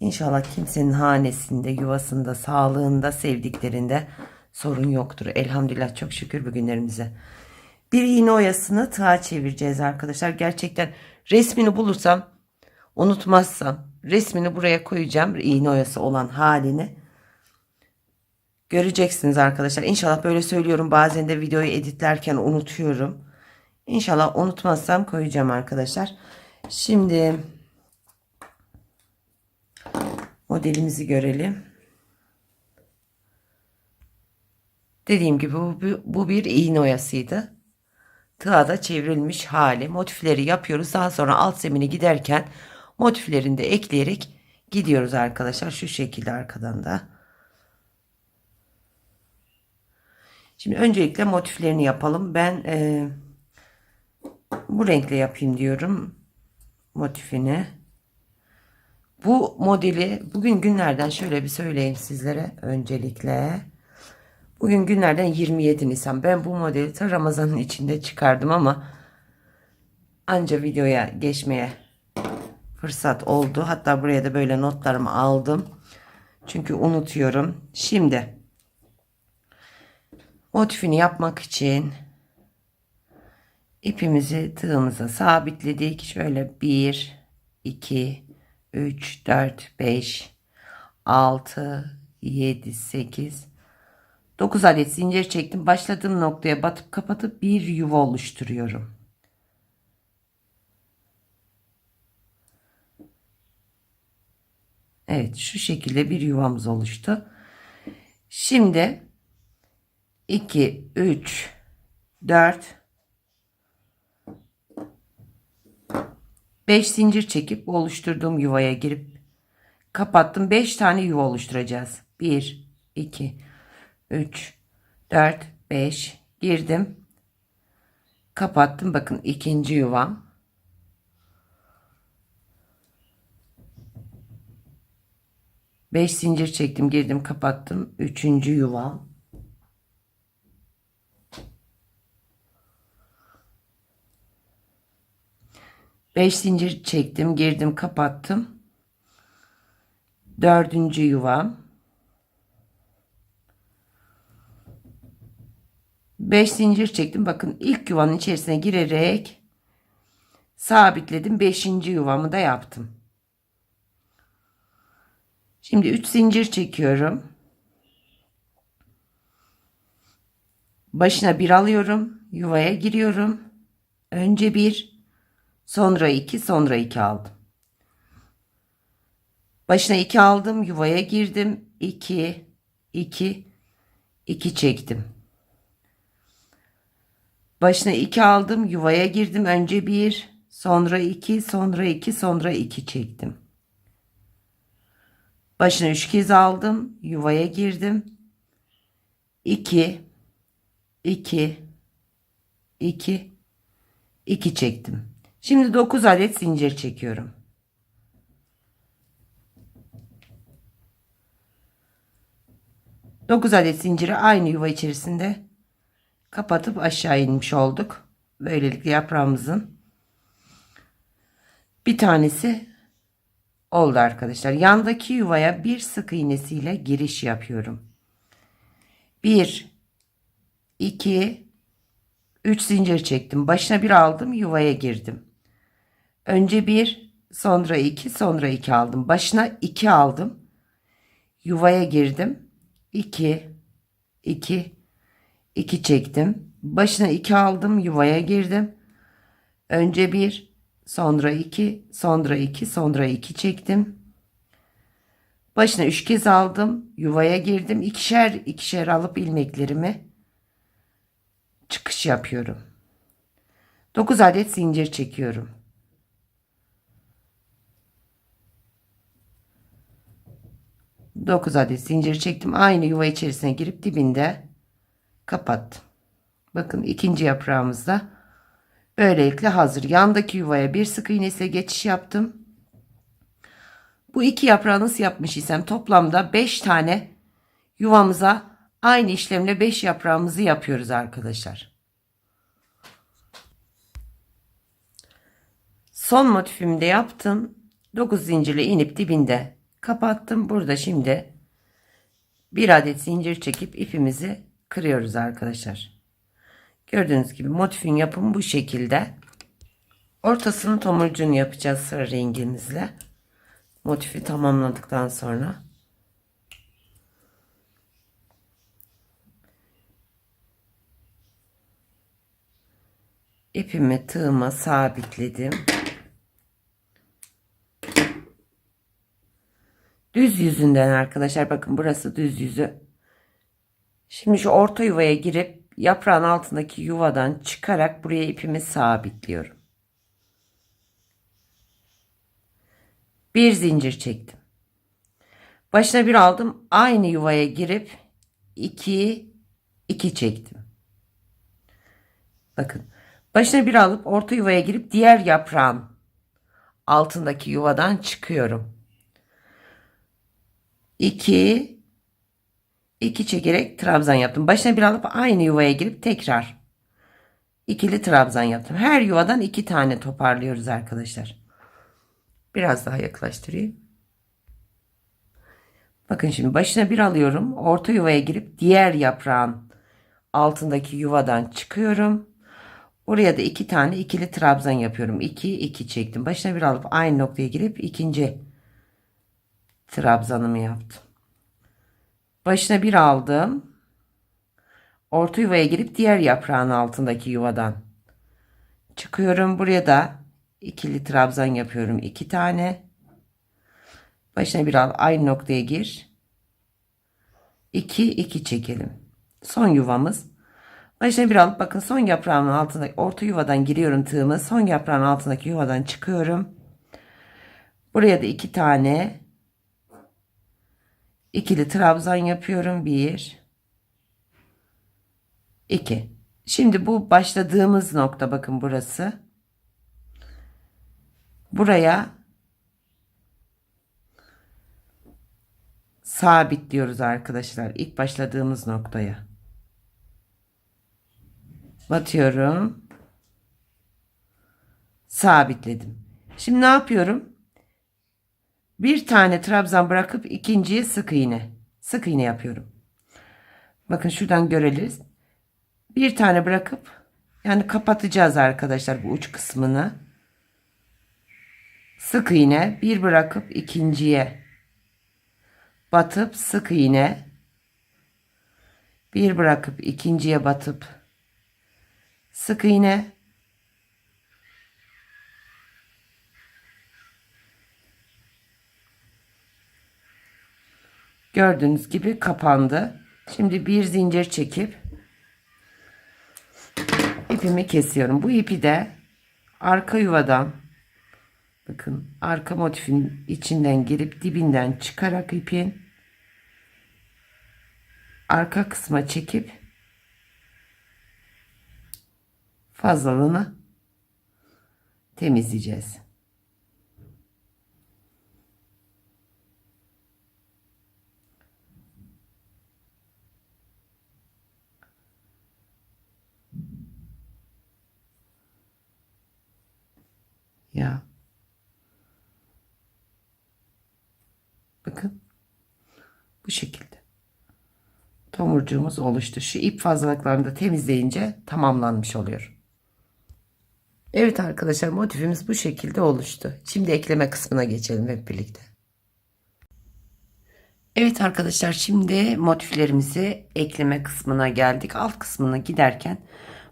İnşallah kimsenin hanesinde, yuvasında, sağlığında, sevdiklerinde sorun yoktur. Elhamdülillah çok şükür bugünlerimize. Bir iğne oyasını tığa çevireceğiz arkadaşlar. Gerçekten resmini bulursam, unutmazsam resmini buraya koyacağım. İğne oyası olan halini. Göreceksiniz arkadaşlar. İnşallah böyle söylüyorum. Bazen de videoyu editlerken unutuyorum. İnşallah unutmazsam koyacağım arkadaşlar. Şimdi modelimizi görelim. Dediğim gibi bu, bu, bir iğne oyasıydı. Tığada çevrilmiş hali. Motifleri yapıyoruz. Daha sonra alt zemini giderken motiflerini de ekleyerek gidiyoruz arkadaşlar. Şu şekilde arkadan da. Şimdi öncelikle motiflerini yapalım. Ben e, bu renkle yapayım diyorum motifini. Bu modeli bugün günlerden şöyle bir söyleyeyim sizlere öncelikle. Bugün günlerden 27 Nisan. Ben bu modeli ta Ramazan'ın içinde çıkardım ama anca videoya geçmeye fırsat oldu. Hatta buraya da böyle notlarımı aldım. Çünkü unutuyorum. Şimdi motifini yapmak için ipimizi tığımıza sabitledik. Şöyle 1 2 3 4 5 6 7 8 9 adet zincir çektim. Başladığım noktaya batıp kapatıp bir yuva oluşturuyorum. Evet şu şekilde bir yuvamız oluştu. Şimdi 2 3 4 5 zincir çekip oluşturduğum yuvaya girip kapattım. 5 tane yuva oluşturacağız. 1 2 3 4 5 girdim. Kapattım. Bakın ikinci yuvam. Beş zincir çektim, girdim, kapattım. Üçüncü yuvam. 5 zincir çektim, girdim, kapattım. Dördüncü yuvam. 5 zincir çektim. Bakın ilk yuvanın içerisine girerek sabitledim. 5. yuvamı da yaptım. Şimdi 3 zincir çekiyorum. Başına bir alıyorum. Yuvaya giriyorum. Önce bir Sonra 2, sonra 2 aldım. Başına 2 aldım, yuvaya girdim. 2, 2, 2 çektim. Başına 2 aldım, yuvaya girdim. Önce 1, sonra 2, sonra 2, sonra 2 çektim. Başına 3 kez aldım, yuvaya girdim. 2, 2, 2, 2 çektim. Şimdi 9 adet zincir çekiyorum. Dokuz adet zinciri aynı yuva içerisinde kapatıp aşağı inmiş olduk. Böylelikle yaprağımızın bir tanesi oldu arkadaşlar. Yandaki yuvaya bir sık iğnesiyle giriş yapıyorum. 1 2 3 zincir çektim. Başına bir aldım, yuvaya girdim. Önce bir, sonra iki, sonra iki aldım. Başına iki aldım. Yuvaya girdim. İki, iki, iki çektim. Başına iki aldım. Yuvaya girdim. Önce bir, sonra iki, sonra iki, sonra iki çektim. Başına üç kez aldım. Yuvaya girdim. İkişer ikişer alıp ilmeklerimi çıkış yapıyorum. 9 adet zincir çekiyorum. 9 adet zincir çektim. Aynı yuva içerisine girip dibinde kapattım. Bakın ikinci yaprağımızda böylelikle hazır. Yandaki yuvaya bir sık iğne ise geçiş yaptım. Bu iki yaprağı nasıl yapmış isem toplamda 5 tane yuvamıza aynı işlemle 5 yaprağımızı yapıyoruz arkadaşlar. Son motifimi de yaptım. 9 zincirle inip dibinde kapattım. Burada şimdi bir adet zincir çekip ipimizi kırıyoruz arkadaşlar. Gördüğünüz gibi motifin yapımı bu şekilde. Ortasının tomurcuğunu yapacağız sıra rengimizle. Motifi tamamladıktan sonra. ipimi tığıma sabitledim. Düz yüzünden arkadaşlar bakın burası düz yüzü. Şimdi şu orta yuvaya girip yaprağın altındaki yuvadan çıkarak buraya ipimi sabitliyorum. Bir zincir çektim. Başına bir aldım. Aynı yuvaya girip iki iki çektim. Bakın. Başına bir alıp orta yuvaya girip diğer yaprağın altındaki yuvadan çıkıyorum. 2 2 çekerek trabzan yaptım. Başına bir alıp aynı yuvaya girip tekrar ikili trabzan yaptım. Her yuvadan iki tane toparlıyoruz arkadaşlar. Biraz daha yaklaştırayım. Bakın şimdi başına bir alıyorum. Orta yuvaya girip diğer yaprağın altındaki yuvadan çıkıyorum. Oraya da iki tane ikili trabzan yapıyorum. 2 2 çektim. Başına bir alıp aynı noktaya girip ikinci trabzanımı yaptım. Başına bir aldım. Orta yuvaya girip diğer yaprağın altındaki yuvadan çıkıyorum. Buraya da ikili trabzan yapıyorum. iki tane. Başına bir al. Aynı noktaya gir. 2 2 çekelim. Son yuvamız. Başına bir alıp bakın son yaprağın altındaki orta yuvadan giriyorum tığımı. Son yaprağın altındaki yuvadan çıkıyorum. Buraya da iki tane ikili trabzan yapıyorum. Bir, iki. Şimdi bu başladığımız nokta bakın burası. Buraya sabit diyoruz arkadaşlar. İlk başladığımız noktaya. Batıyorum. Sabitledim. Şimdi ne yapıyorum? Bir tane trabzan bırakıp ikinciye sık iğne. Sık iğne yapıyorum. Bakın şuradan göreliz. Bir tane bırakıp yani kapatacağız arkadaşlar bu uç kısmını. Sık iğne bir bırakıp ikinciye batıp sık iğne bir bırakıp ikinciye batıp sık iğne gördüğünüz gibi kapandı. Şimdi bir zincir çekip ipimi kesiyorum. Bu ipi de arka yuvadan bakın arka motifin içinden girip dibinden çıkarak ipin arka kısma çekip fazlalığını temizleyeceğiz. Ya. Bakın. Bu şekilde. Tomurcuğumuz oluştu. Şu ip fazlalıklarını da temizleyince tamamlanmış oluyor. Evet arkadaşlar motifimiz bu şekilde oluştu. Şimdi ekleme kısmına geçelim hep birlikte. Evet arkadaşlar şimdi motiflerimizi ekleme kısmına geldik. Alt kısmına giderken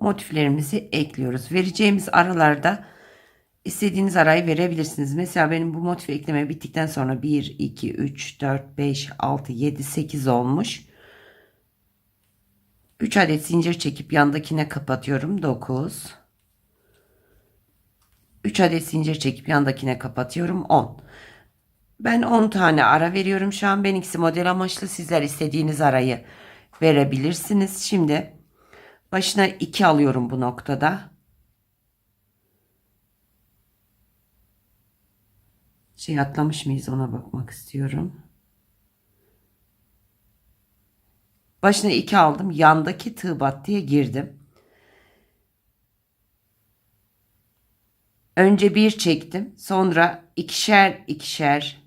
motiflerimizi ekliyoruz. Vereceğimiz aralarda istediğiniz arayı verebilirsiniz. Mesela benim bu motif ekleme bittikten sonra 1, 2, 3, 4, 5, 6, 7, 8 olmuş. 3 adet zincir çekip yandakine kapatıyorum. 9. 3 adet zincir çekip yandakine kapatıyorum. 10. Ben 10 tane ara veriyorum şu an. Benimkisi model amaçlı. Sizler istediğiniz arayı verebilirsiniz. Şimdi başına 2 alıyorum bu noktada. Şey atlamış mıyız ona bakmak istiyorum. Başına 2 aldım. Yandaki tığ battıya girdim. Önce bir çektim. Sonra ikişer ikişer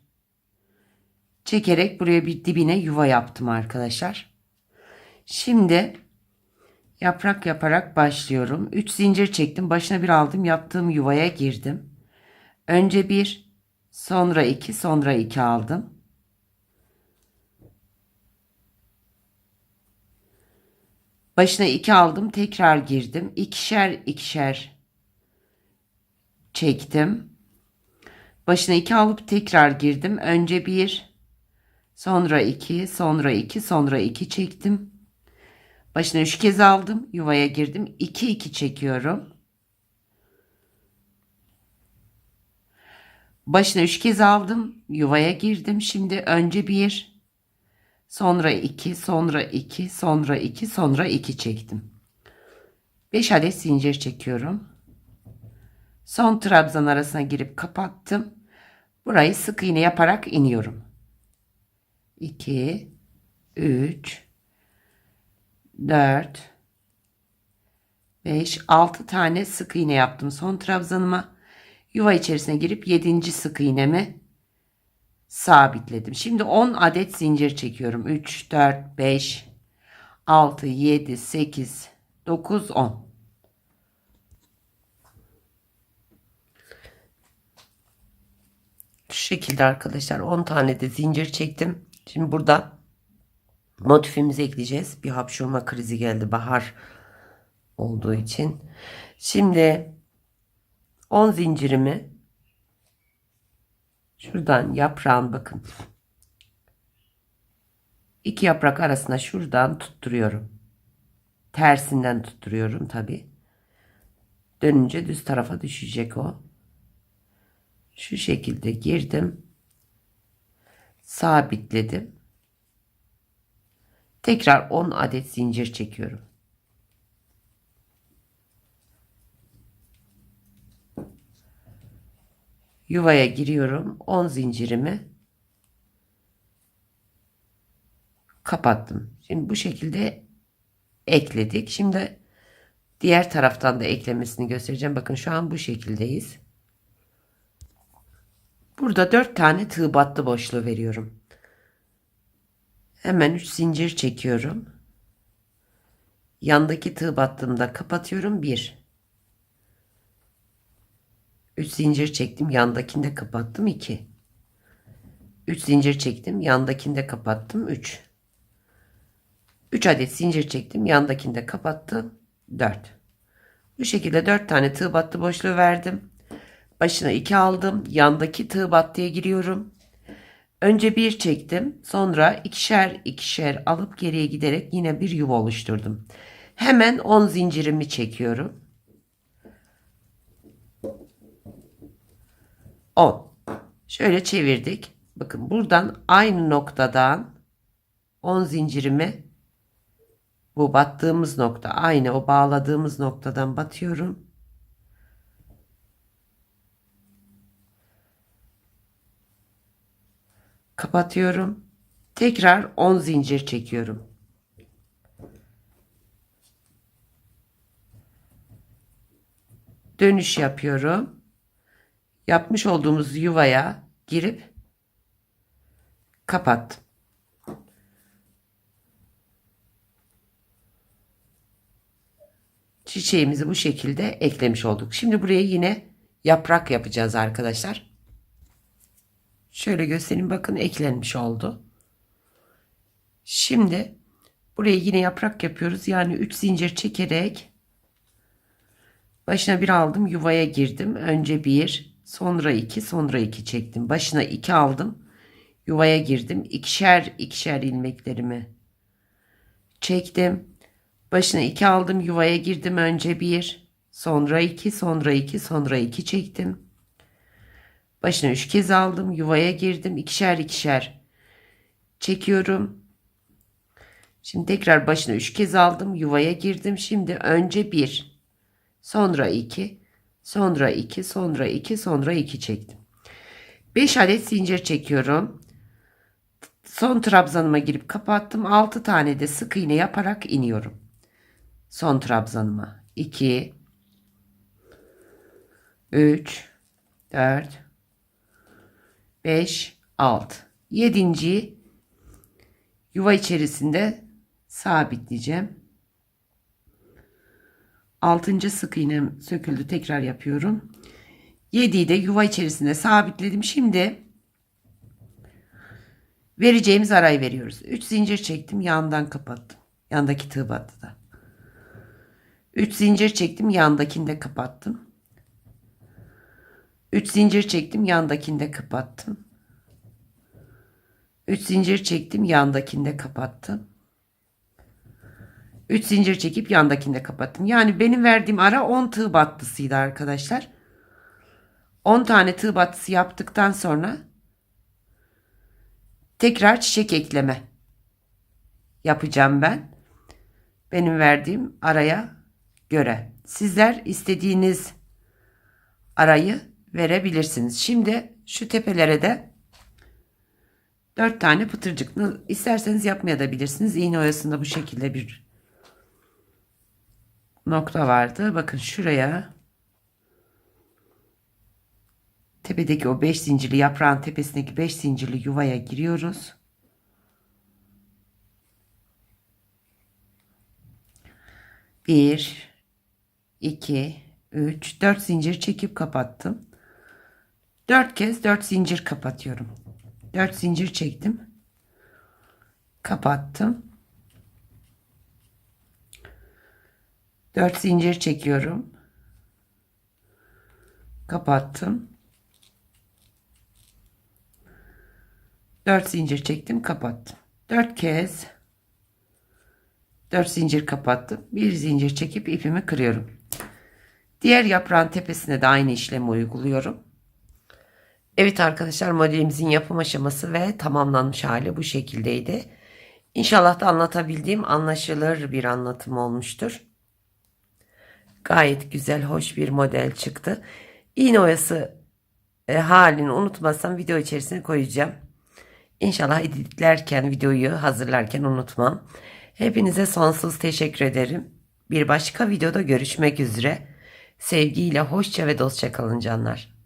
çekerek buraya bir dibine yuva yaptım arkadaşlar. Şimdi yaprak yaparak başlıyorum. 3 zincir çektim. Başına bir aldım. Yaptığım yuvaya girdim. Önce bir, sonra iki, sonra iki aldım. Başına iki aldım. Tekrar girdim. İkişer ikişer çektim. Başına iki alıp tekrar girdim. Önce bir, sonra iki, sonra iki, sonra iki çektim. Başına üç kez aldım. Yuvaya girdim. İki iki çekiyorum. Başına üç kez aldım. Yuvaya girdim. Şimdi önce bir, sonra iki, sonra iki, sonra iki, sonra iki çektim. Beş adet zincir çekiyorum. Son trabzan arasına girip kapattım. Burayı sık iğne yaparak iniyorum. 2 3 4 5 6 tane sık iğne yaptım son trabzanıma. Yuva içerisine girip 7. sık iğnemi sabitledim. Şimdi 10 adet zincir çekiyorum. 3 4 5 6 7 8 9 10 Şu şekilde arkadaşlar 10 tane de zincir çektim. Şimdi burada motifimizi ekleyeceğiz. Bir hapşurma krizi geldi bahar olduğu için. Şimdi 10 zincirimi şuradan yaprağın bakın. iki yaprak arasına şuradan tutturuyorum. Tersinden tutturuyorum tabi. Dönünce düz tarafa düşecek o şu şekilde girdim sabitledim tekrar 10 adet zincir çekiyorum yuvaya giriyorum 10 zincirimi kapattım şimdi bu şekilde ekledik şimdi diğer taraftan da eklemesini göstereceğim bakın şu an bu şekildeyiz Burada 4 tane tığ battı boşluğu veriyorum. Hemen 3 zincir çekiyorum. Yandaki tığ battığımda kapatıyorum. 1 3 zincir çektim. Yandakinde kapattım. 2 3 zincir çektim. Yandakinde kapattım. 3 3 adet zincir çektim. Yandakinde kapattım. 4 Bu şekilde 4 tane tığ battı boşluğu verdim. Başına iki aldım. Yandaki tığ battıya giriyorum. Önce bir çektim. Sonra ikişer ikişer alıp geriye giderek yine bir yuva oluşturdum. Hemen 10 zincirimi çekiyorum. 10. Şöyle çevirdik. Bakın buradan aynı noktadan 10 zincirimi bu battığımız nokta aynı o bağladığımız noktadan batıyorum. kapatıyorum. Tekrar 10 zincir çekiyorum. Dönüş yapıyorum. Yapmış olduğumuz yuvaya girip kapattım. Çiçeğimizi bu şekilde eklemiş olduk. Şimdi buraya yine yaprak yapacağız arkadaşlar. Şöyle göstereyim bakın eklenmiş oldu. Şimdi buraya yine yaprak yapıyoruz. Yani 3 zincir çekerek başına bir aldım yuvaya girdim. Önce bir sonra iki sonra iki çektim. Başına iki aldım yuvaya girdim. ikişer ikişer ilmeklerimi çektim. Başına iki aldım yuvaya girdim. Önce bir sonra iki sonra iki sonra iki çektim. Başına üç kez aldım. Yuvaya girdim. ikişer ikişer çekiyorum. Şimdi tekrar başına üç kez aldım. Yuvaya girdim. Şimdi önce bir, sonra iki, sonra iki, sonra iki, sonra iki çektim. 5 adet zincir çekiyorum. Son trabzanıma girip kapattım. 6 tane de sık iğne yaparak iniyorum. Son trabzanıma 2 3 4 5 6 7. yuva içerisinde sabitleyeceğim. 6. sık iğnem söküldü. Tekrar yapıyorum. 7'yi de yuva içerisinde sabitledim. Şimdi vereceğimiz arayı veriyoruz. 3 zincir çektim. Yandan kapattım. Yandaki tığ battıda. 3 zincir çektim. Yandakini de kapattım. 3 zincir çektim. Yandakini de kapattım. 3 zincir çektim. Yandakini de kapattım. 3 zincir çekip yandakini de kapattım. Yani benim verdiğim ara 10 tığ battısıydı arkadaşlar. 10 tane tığ battısı yaptıktan sonra tekrar çiçek ekleme yapacağım ben. Benim verdiğim araya göre. Sizler istediğiniz arayı verebilirsiniz. Şimdi şu tepelere de 4 tane pıtırcık isterseniz yapmaya da bilirsiniz. İğne oyasında bu şekilde bir nokta vardı. Bakın şuraya tepedeki o 5 zincirli yaprağın tepesindeki 5 zincirli yuvaya giriyoruz. Bir, iki, üç, dört zincir çekip kapattım. Dört kez dört zincir kapatıyorum. Dört zincir çektim. Kapattım. Dört zincir çekiyorum. Kapattım. 4 zincir çektim kapattım. 4 kez 4 zincir kapattım. Bir zincir çekip ipimi kırıyorum. Diğer yaprağın tepesine de aynı işlemi uyguluyorum. Evet arkadaşlar modelimizin yapım aşaması ve tamamlanmış hali bu şekildeydi. İnşallah da anlatabildiğim anlaşılır bir anlatım olmuştur. Gayet güzel, hoş bir model çıktı. İğne oyası e, halini unutmazsam video içerisine koyacağım. İnşallah editlerken, videoyu hazırlarken unutmam. Hepinize sonsuz teşekkür ederim. Bir başka videoda görüşmek üzere. Sevgiyle hoşça ve dostça kalın canlar.